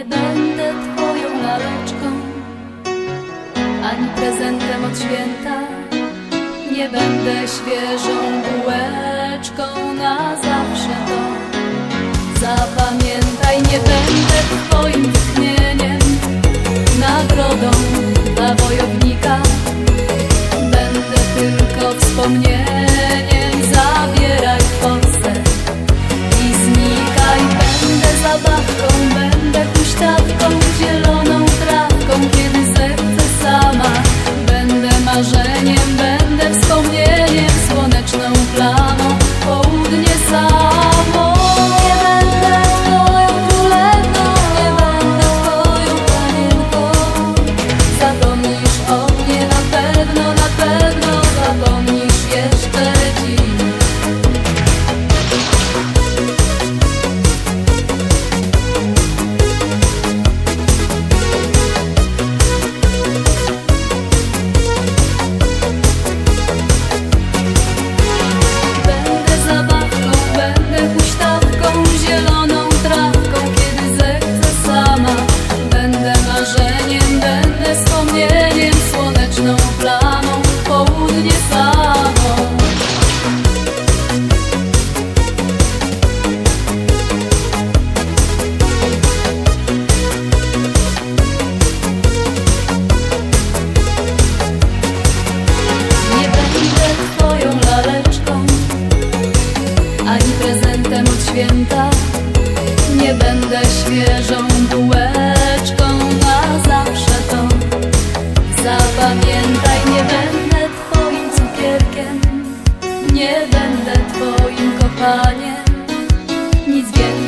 Nie będę twoją laleczką Ani prezentem od święta. Nie będę świeżą bułeczką Na zawsze to. Zapamiętaj, nie będę twoim tchnieniem Nagrodą dla wojownika. Będę tylko wspomnieniem Nie będę świeżą bułeczką A zawsze to zapamiętaj Nie będę twoim cukierkiem Nie będę twoim kochaniem, Nic więcej.